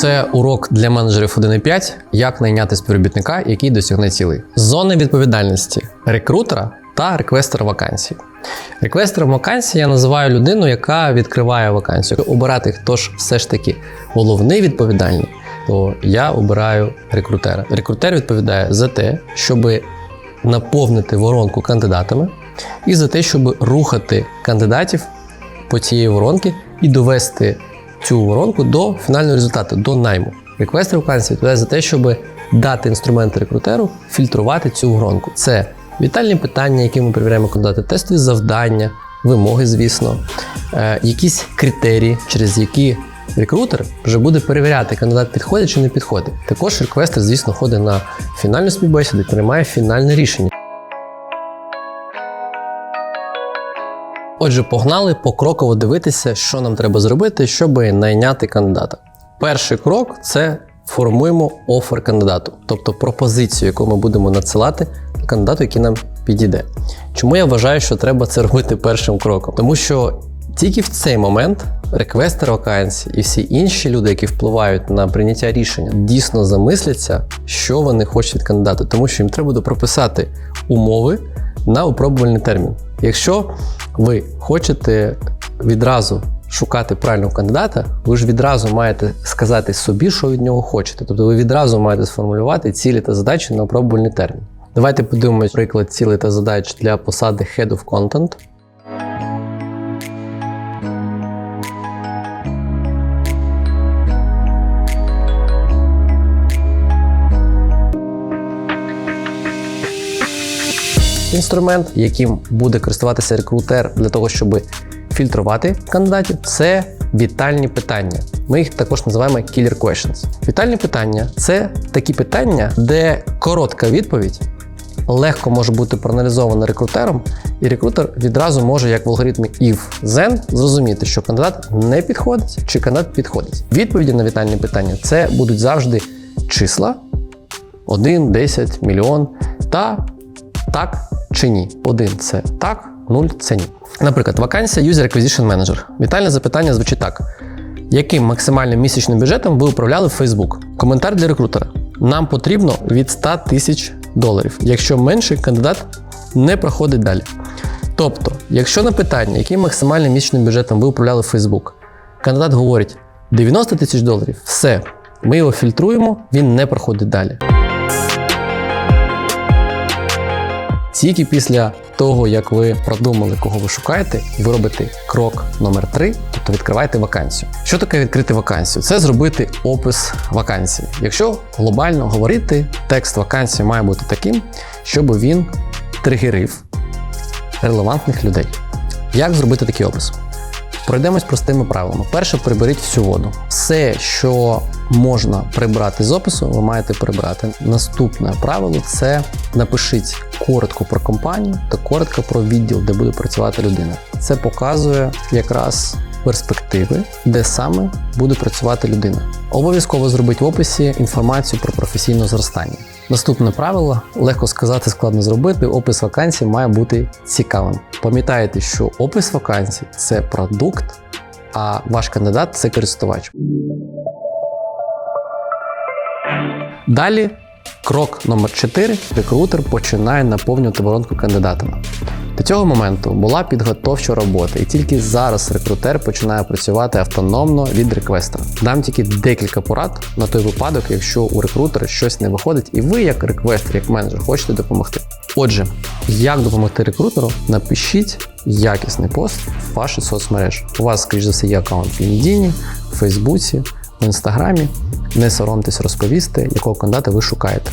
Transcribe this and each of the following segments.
Це урок для менеджерів 1.5, як найняти співробітника, який досягне цілей. Зони відповідальності рекрутера та реквестера вакансій. Реквестером вакансії я називаю людину, яка відкриває вакансію. Обирати, хто ж все ж таки головний відповідальний, то я обираю рекрутера. Рекрутер відповідає за те, щоб наповнити воронку кандидатами, і за те, щоб рухати кандидатів по цієї воронки і довести цю воронку до фінального результату, до найму. Реквестер вакансії відповідає за те, щоб дати інструменти рекрутеру фільтрувати цю воронку. Це вітальні питання, які ми перевіряємо кандидати, тестові завдання, вимоги, звісно, е, якісь критерії, через які рекрутер вже буде перевіряти, кандидат підходить чи не підходить. Також реквестер, звісно, ходить на фінальну співбесіду і приймає фінальне рішення. Отже, погнали покроково дивитися, що нам треба зробити, щоб найняти кандидата. Перший крок це формуємо офер кандидату, тобто пропозицію, яку ми будемо надсилати кандидату, який нам підійде. Чому я вважаю, що треба це робити першим кроком? Тому що тільки в цей момент реквестер вакансій і всі інші люди, які впливають на прийняття рішення, дійсно замисляться, що вони хочуть від кандидата, тому що їм треба буде прописати умови на випробувальний термін. Якщо ви хочете відразу шукати правильного кандидата, ви ж відразу маєте сказати собі, що від нього хочете. Тобто ви відразу маєте сформулювати цілі та задачі на випробувальний термін. Давайте подивимось приклад цілей та задач для посади Head of Content. Інструмент, яким буде користуватися рекрутер для того, щоб фільтрувати кандидатів, це вітальні питання. Ми їх також називаємо killer questions. Вітальні питання це такі питання, де коротка відповідь легко може бути проаналізована рекрутером, і рекрутер відразу може, як в алгоритмі if then, зрозуміти, що кандидат не підходить чи кандидат підходить. Відповіді на вітальні питання це будуть завжди числа 1, 10, мільйон та так чи ні. Один це так, нуль це ні. Наприклад, вакансія User Acquisition Manager. Вітальне запитання звучить так: яким максимальним місячним бюджетом ви управляли в Facebook? Коментар для рекрутера. Нам потрібно від 100 тисяч доларів. Якщо менше, кандидат не проходить далі. Тобто, якщо на питання, яким максимальним місячним бюджетом ви управляли в Facebook, кандидат говорить 90 тисяч доларів, все, ми його фільтруємо, він не проходить далі. Тільки після того, як ви продумали, кого ви шукаєте, ви робите крок номер 3 тобто відкриваєте вакансію. Що таке відкрити вакансію? Це зробити опис вакансії. Якщо глобально говорити, текст вакансії має бути таким, щоб він тригерив релевантних людей. Як зробити такий опис? Пройдемось простими правилами. Перше, приберіть всю воду. Все, що можна прибрати з опису, ви маєте прибрати. Наступне правило це напишіть коротко про компанію та коротко про відділ, де буде працювати людина. Це показує якраз перспективи, де саме буде працювати людина. Обов'язково зробіть в описі інформацію про професійне зростання. Наступне правило легко сказати, складно зробити. Опис вакансій має бути цікавим. Пам'ятайте, що опис вакансій це продукт, а ваш кандидат це користувач. Далі, крок номер 4 рекрутер починає наповнювати воронку кандидатами. До цього моменту була підготовча робота, і тільки зараз рекрутер починає працювати автономно від реквестера. Дам тільки декілька порад на той випадок, якщо у рекрутера щось не виходить, і ви, як реквестер, як менеджер, хочете допомогти. Отже, як допомогти рекрутеру, напишіть якісний пост в ваші соцмережі. У вас, скоріш за все, є аккаунт в LinkedIn, в Фейсбуці, в Інстаграмі. Не соромтесь розповісти, якого кандидата ви шукаєте.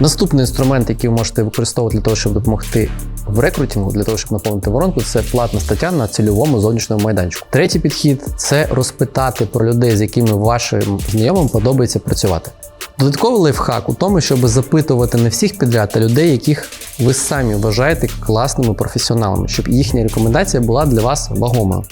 Наступний інструмент, який ви можете використовувати для того, щоб допомогти в рекрутингу, для того, щоб наповнити воронку, це платна стаття на цільовому зовнішньому майданчику. Третій підхід це розпитати про людей, з якими вашим знайомим подобається працювати. Додатковий лайфхак у тому, щоб запитувати не всіх підряд, а людей, яких ви самі вважаєте класними професіоналами, щоб їхня рекомендація була для вас вагомою.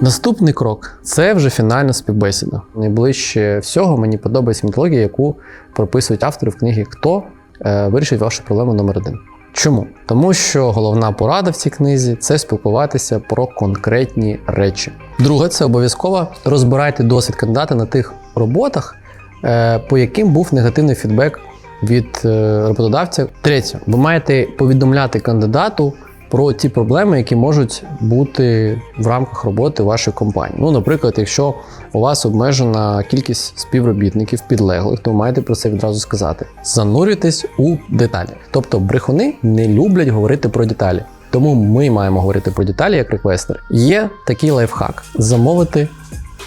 Наступний крок це вже фінальна співбесіда. Найближче всього мені подобається методологія, яку прописують автори в книгі Хто вирішить вашу проблему номер один. Чому? Тому що головна порада в цій книзі це спілкуватися про конкретні речі. Друге, це обов'язково розбирайте досвід кандидата на тих роботах, е, по яким був негативний фідбек від е, роботодавця. Третє, ви маєте повідомляти кандидату про ті проблеми, які можуть бути в рамках роботи вашої компанії. Ну, наприклад, якщо у вас обмежена кількість співробітників підлеглих, то маєте про це відразу сказати. Занурюйтесь у деталі. Тобто, брехуни не люблять говорити про деталі. Тому ми маємо говорити про деталі як реквестер. Є такий лайфхак: замовити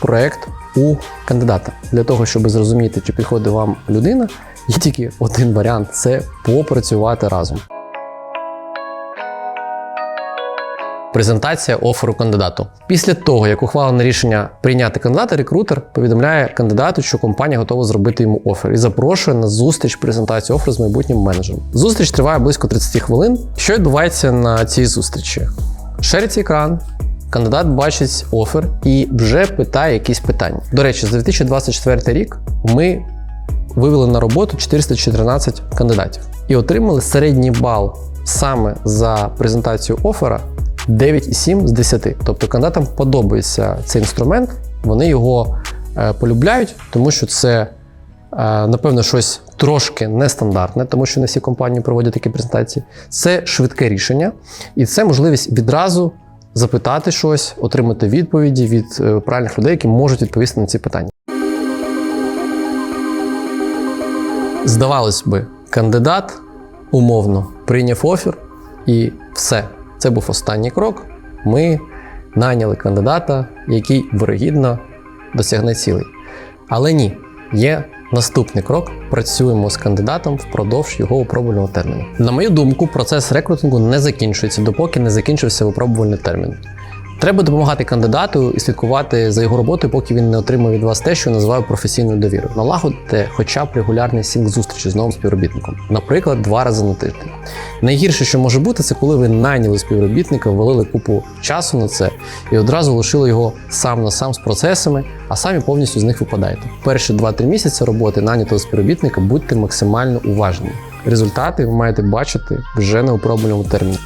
проект у кандидата для того, щоб зрозуміти, чи підходить вам людина. Є тільки один варіант це попрацювати разом. Презентація оферу кандидату. Після того, як ухвалене рішення прийняти кандидата, рекрутер повідомляє кандидату, що компанія готова зробити йому офер і запрошує на зустріч презентацію оферу з майбутнім менеджером. Зустріч триває близько 30 хвилин. Що відбувається на цій зустрічі? Шериться екран, кандидат бачить офер і вже питає якісь питання. До речі, за 2024 рік ми вивели на роботу 414 кандидатів і отримали середній бал саме за презентацію оффера 9,7 з 10. Тобто кандидатам подобається цей інструмент, вони його е, полюбляють, тому що це, е, напевно, щось трошки нестандартне, тому що не всі компанії проводять такі презентації. Це швидке рішення, і це можливість відразу запитати щось, отримати відповіді від е, правильних людей, які можуть відповісти на ці питання. Здавалось би, кандидат умовно прийняв офір, і все. Це був останній крок. Ми найняли кандидата, який вирогідно досягне цілей. Але ні, є наступний крок. Працюємо з кандидатом впродовж його випробувального терміну. На мою думку, процес рекрутингу не закінчується, допоки не закінчився випробувальний термін. Треба допомагати кандидату і слідкувати за його роботою, поки він не отримує від вас те, що називаю професійною довірою. Налагодьте хоча б регулярний сінк зустрічі з новим співробітником, наприклад, два рази на тиждень. Найгірше, що може бути, це коли ви найняли співробітника, ввалили купу часу на це і одразу лишили його сам на сам з процесами, а самі повністю з них випадаєте. Перші 2-3 місяці роботи найнятого співробітника будьте максимально уважні. Результати ви маєте бачити вже на випробувальному терміні.